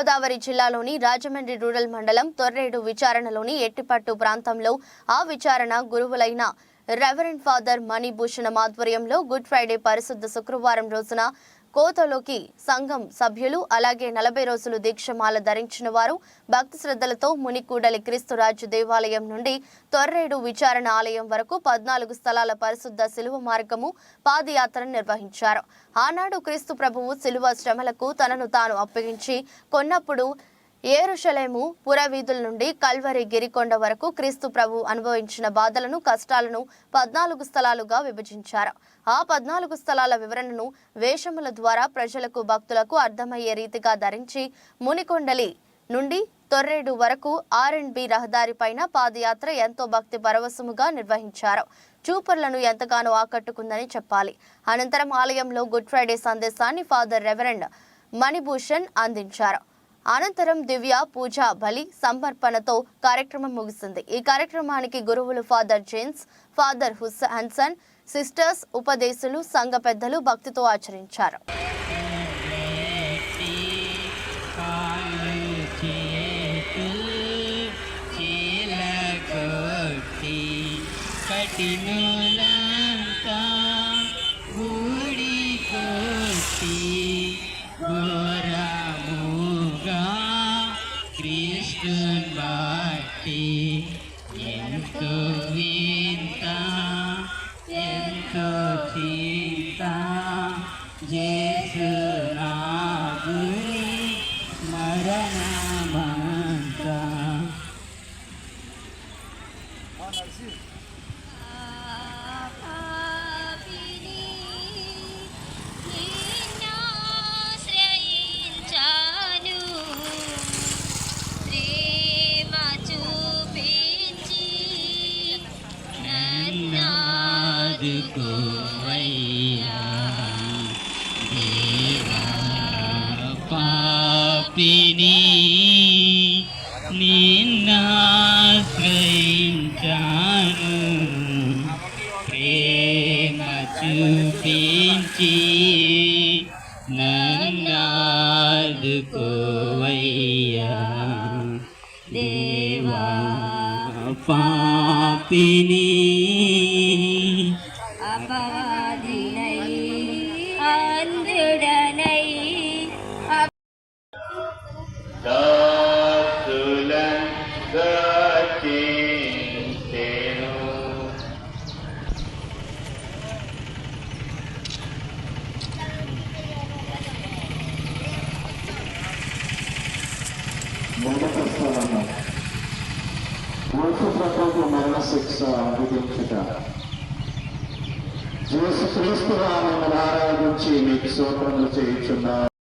తూర్పుగోదావరి జిల్లాలోని రాజమండ్రి రూరల్ మండలం తొర్రేడు విచారణలోని ఎట్టిపట్టు ప్రాంతంలో ఆ విచారణ గురువులైన రెవరెండ్ ఫాదర్ మణిభూషణం ఆధ్వర్యంలో గుడ్ ఫ్రైడే పరిశుద్ధ శుక్రవారం రోజున కోతలోకి సంఘం సభ్యులు అలాగే నలభై రోజులు దీక్షమాల ధరించిన వారు భక్తి శ్రద్ధలతో మునికూడలి క్రీస్తురాజు దేవాలయం నుండి తొర్రేడు విచారణ ఆలయం వరకు పద్నాలుగు స్థలాల పరిశుద్ధ శిలువ మార్గము పాదయాత్రను నిర్వహించారు. ఆనాడు క్రీస్తు ప్రభువు శిలువ శ్రమలకు తనను తాను అప్పగించి కొన్నప్పుడు ఏరుషలేము పురవీధుల నుండి కల్వరి గిరికొండ వరకు క్రీస్తు ప్రభు అనుభవించిన బాధలను కష్టాలను పద్నాలుగు స్థలాలుగా విభజించారు. ఆ పద్నాలుగు స్థలాల వివరణను వేషముల ద్వారా ప్రజలకు భక్తులకు అర్థమయ్యే రీతిగా ధరించి మునికొండలి నుండి తొర్రేడు వరకు ఆర్ అండ్ బి రహదారి పైన పాదయాత్ర ఎంతో భక్తి పరవశముగా నిర్వహించారు. చూపర్లను ఎంతగానో ఆకట్టుకుందని చెప్పాలి. అనంతరం ఆలయంలో గుడ్ ఫ్రైడే సందేశాన్ని ఫాదర్ రెవరెండ్ మణిభూషణ్ అందించారు. అనంతరం దివ్య పూజ బలి సమర్పణతో కార్యక్రమం ముగిసింది. ఈ కార్యక్రమానికి గురువులు father జేన్స్ father who's Hansen sisters ఉపదేశులు సంఘ పెద్దలు భక్తితో ఆచరించారు. కటినోలా kunbati yen ko vinta yen ko tinta jesu నాదుకోవయ్యా దేవా పాపిని నిన్నాశ్రయించాను. ప్రేమ చూపించి నన్నాదుకోవయ్యా దేవా పాపిని అపవాదినై అంధుడనై దాసులం రక్షించెను. మొదటి స్థలము యేసుప్రభుకు మరణ శిక్ష విధించుట యేసుక్రీస్తు మిమ్మల్ని ఆరాధించి మీకు స్తోత్రములు చేయుచున్నాము